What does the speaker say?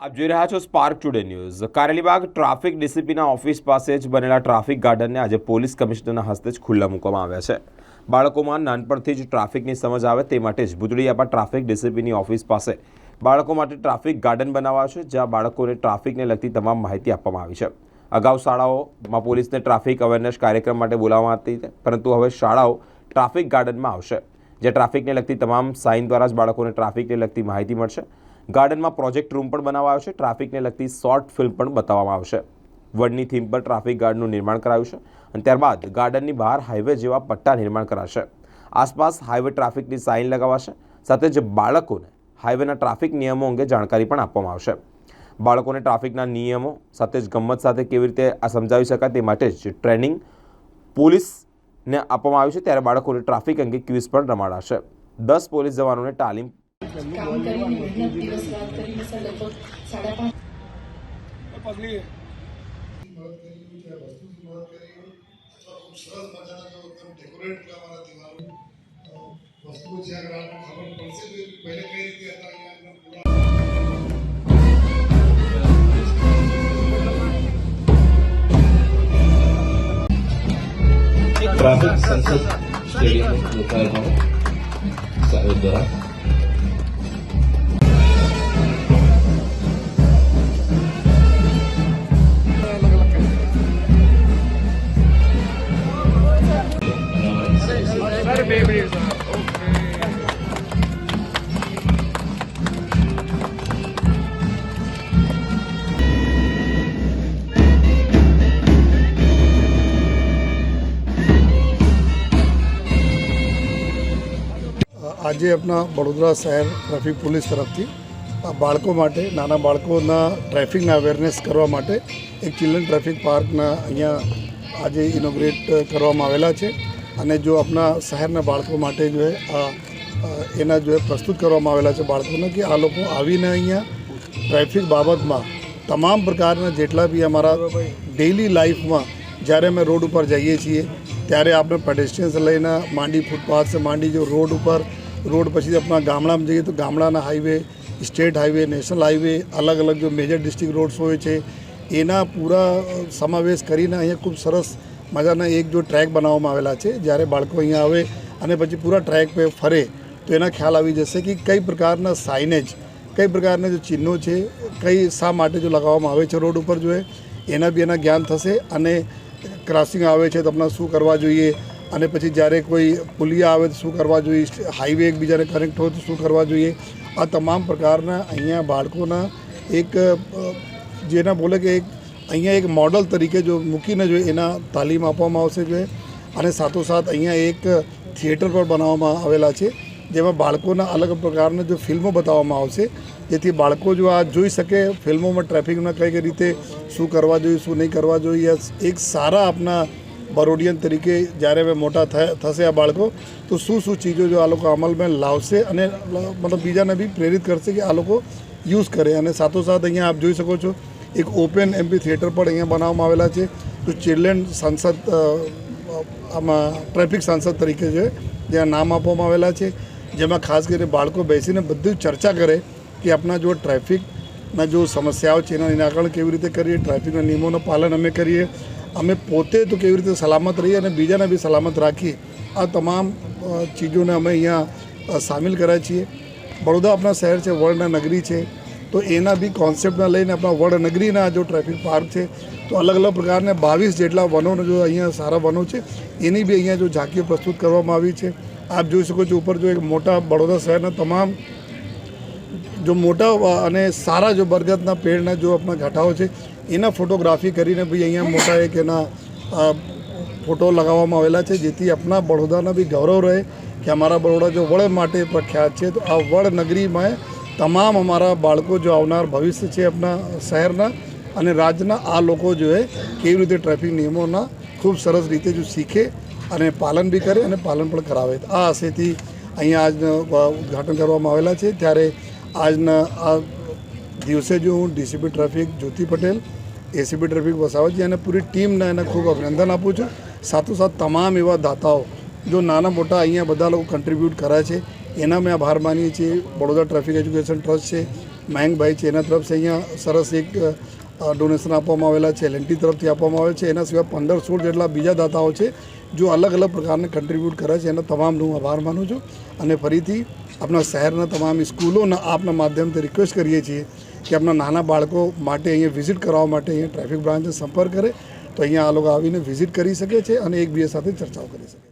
આપ જોઈ રહ્યા છો Spark Today News Karelibaug traffic ડીસીપીના office પાસે જ બનેલા ટ્રાફિક ગાર્ડનને આજે પોલીસ કમિશનરના હસ્તે જ ખુલ્લા મૂકવામાં આવ્યા છે. બાળકોમાં નાનપણથી જ ટ્રાફિકની સમજ આવે તે માટે જ બુદડીયાપા ટ્રાફિક ડીસીપીની ઓફિસ પાસે બાળકો માટે ટ્રાફિક ગાર્ડન બનાવાયો છે, જ્યાં બાળકોને ટ્રાફિકને લગતી તમામ માહિતી આપવામાં આવી છે. અગાઉ શાળાઓમાં પોલીસને ટ્રાફિક અવેરનેસ કાર્યક્રમ માટે બોલાવવામાં હતી, પરંતુ હવે શાળાઓ ટ્રાફિક ગાર્ડનમાં આવશે જે ટ્રાફિકને લગતી તમામ સાઇન દ્વારા જ બાળકોને ટ્રાફિકને લગતી માહિતી મળશે. ગાર્ડનમાં પ્રોજેક્ટ રૂમ પણ બનાવાયો છે. ટ્રાફિકને લગતી શોર્ટ ફિલ્મ પણ બતાવવામાં આવશે. વડની થીમ પર ટ્રાફિક ગાર્ડનું નિર્માણ કરાયું છે અને ત્યારબાદ ગાર્ડનની બહાર હાઈવે જેવા પટ્ટા નિર્માણ કરાશે. આસપાસ હાઈવે ટ્રાફિકની સાઇન લગાવાશે, સાથે જ બાળકોને હાઈવેના ટ્રાફિક નિયમો અંગે જાણકારી પણ આપવામાં આવશે. બાળકોને ટ્રાફિકના નિયમો સાથે જ ગમ્મત સાથે કેવી રીતે આ સમજાવી શકાય તે માટે જ ટ્રેનિંગ પોલીસને આપવામાં આવ્યું છે. ત્યારે બાળકોને ટ્રાફિક અંગે ક્વિઝ પણ રમાડાશે. દસ પોલીસ જવાનોને તાલીમ કામ કરીને મહેનત દિવસ રાત કરીને સર લગભગ સાડા પાંચ પકડીએ મદદ કરી હોય કે વસ્તુથી મદદ કરી હોય અથવા ખૂબ સરસ મજાના જો એકદમ ડેકોરેટ કરવાના દિવાલો અ, વસ્તુઓ છે અગર આપણને ખબર પડશે તો એ પહેલે કઈ રીતે હતા અહીંયા આગળ પૂરા ट्रैफिक संसद स्टेडियम में लोकार्पण हुआ सारे द्वारा આજે આપણા વડોદરા શહેર ટ્રાફિક પોલીસ તરફથી બાળકો માટે, નાના બાળકોના ટ્રાફિકના અવેરનેસ કરવા માટે એક ચિલ્ડ્રન ટ્રાફિક પાર્કના અહીંયા આજે ઇનોગ્રેટ કરવામાં આવેલા છે. અને જો આપણા શહેરના બાળકો માટે જો આ એના જો પ્રસ્તુત કરવામાં આવેલા છે બાળકોને કે આ લોકો આવીને અહીંયા ટ્રાફિક બાબતમાં તમામ પ્રકારના જેટલા બી અમારા ડેઇલી લાઈફમાં જ્યારે અમે રોડ ઉપર જઈએ છીએ, ત્યારે આપણે પેડેસ્ટ્રિયન્સ લઈને માંડી ફૂટપાથ માંડી જો રોડ ઉપર રોડ પછી આપણા ગામડામાં જઈએ તો ગામડાના highway state highway national highway અલગ અલગ જો મેજર ડિસ્ટ્રિક્ટ રોડ્સ હોય છે, એના પૂરા સમાવેશ કરીને અહીંયા ખૂબ સરસ મજાના એક જો ટ્રેક બનાવવામાં આવેલા છે. જ્યારે બાળકો અહીંયા આવે અને પછી પૂરા ટ્રેક પે ફરે, તો એના ખ્યાલ આવી જશે કે કઈ પ્રકારના સાઇનેજ કઈ પ્રકારના જો ચિહ્નો છે, કઈ શા માટે જો લગાવવામાં આવે છે રોડ ઉપર જો એના બી એના જ્ઞાન થશે અને ક્રોસિંગ આવે છે તો આપણે શું કરવા જોઈએ અને પછી જ્યારે કોઈ પુલિયા આવે તો શું કરવા જોઈએ? હાઈવે એકબીજાને કનેક્ટ હોય તો શું કરવા જોઈએ? આ તમામ પ્રકારના અહીંયા બાળકોના એક જેના બોલે કે એક, અહીંયા એક મોડલ તરીકે જો મૂકીને જો એના તાલીમ આપવામાં આવશે જોઈએ અને સાથોસાથ અહીંયા એક થિયેટર પણ બનાવવામાં આવેલા છે, જેમાં બાળકોના અલગ પ્રકારના જો ફિલ્મો બતાવવામાં આવશે. જેથી બાળકો જો આ જોઈ શકે, ફિલ્મોમાં ટ્રાફિકના કઈ કઈ રીતે શું કરવા જોઈએ, શું નહીં કરવા જોઈએ. એક સારા આપના બરોડિયન તરીકે જ્યારે હવે મોટા થશે આ બાળકો, તો શું શું ચીજો જો આ લોકો અમલમાં લાવશે અને મતલબ બીજાને બી પ્રેરિત કરશે કે આ લોકો યુઝ કરે અને સાથોસાથ અહીંયા આપ જોઈ શકો છો, એક ઓપન એમપી થિયેટર પણ અહીંયા બનાવવામાં આવેલા છે, તો ચિલ્ડ્રન સંસદ આમાં ટ્રાફિક સાંસદ તરીકે છે, જ્યાં નામ આપવામાં આવેલા છે, જેમાં ખાસ કરીને બાળકો બેસીને બધું ચર્ચા કરે કે આપણા જો ટ્રાફિકના જો સમસ્યાઓ છે, એના નિરાકરણ કેવી રીતે કરીએ, ટ્રાફિકના નિયમોનું પાલન અમે કરીએ અમે પોતે તો કેવી રીતે સલામત રહીએ અને બીજાને બી સલામત રાખીએ, આ તમામ ચીજોને અમે અહીંયા સામેલ કર્યા છીએ. બરોડા આપણા શહેર છે વર્લ્ડના નગરી છે, તો એના બી કોન્સેપ્ટના લઈને આપણા વડનગરીના જો ટ્રાફિક પાર્ક છે, તો અલગ અલગ પ્રકારના બાવીસ જેટલા વનોનો જો અહીંયા સારા વનો છે, એની બી અહીંયા જો ઝાંકીઓ પ્રસ્તુત કરવામાં આવી છે. આપ જોઈ શકો છો ઉપર જો એક મોટા બડોદા શહેરના તમામ, જો મોટા અને સારા જો બરગદના પેડના જો આપણા ઘાટાઓ છે એના ફોટોગ્રાફી કરીને બી અહીંયા મોટા એક એના ફોટો લગાવવામાં આવેલા છે, જેથી આપણા બરોડાના બી ગૌરવ રહે કે અમારા બરોડા જો વડ માટે પ્રખ્યાત છે, તો આ વડ નગરીમાં તમામ અમારા બાળકો જો આવનાર ભવિષ્ય છે આપણા શહેરના અને રાજ્યના આ લોકો જો એ કેવી રીતે ટ્રાફિક નિયમોના ખૂબ સરસ રીતે જો શીખે અને પાલન બી કરે અને પાલન પણ કરાવે. આ આશેથી અહીંયા આજના ઉદ્ઘાટન કરવામાં આવેલા છે. ત્યારે આજના આ દિવસે જો હું DCP traffic Jyoti Patel ACP traffic Vasavatji અને પૂરી ટીમને એને ખૂબ અભિનંદન આપું છું. સાથોસાથ તમામ એવા દાતાઓ જો નાના મોટા અહીંયા બધા લોકો કન્ટ્રીબ્યુટ કરે છે, એના મેં આભાર માનીએ છીએ. બડોદા ટ્રાફિક એજ્યુકેશન ટ્રસ્ટ છે, મયંકભાઈ છે, એના તરફથી અહીંયા સરસ એક ડોનેશન આપવામાં આવેલા છે એલએનટી તરફથી આપવામાં આવે છે. એના સિવાય પંદર સોળ જેટલા બીજા દાતાઓ છે, જો અલગ અલગ પ્રકારને કન્ટ્રીબ્યુટ કરે છે, એના તમામનો હું આભાર માનું છું. અને ફરીથી આપણા શહેરના તમામ સ્કૂલોના આપના માધ્યમથી રિક્વેસ્ટ કરીએ છીએ કે આપણા નાના બાળકો માટે અહીંયા વિઝિટ કરવા માટે અહીંયા ટ્રાફિક બ્રાન્ચને સંપર્ક કરે, તો અહીંયા આ લોકો આવીને વિઝિટ કરી શકે છે અને એકબીજા સાથે ચર્ચાઓ કરી શકે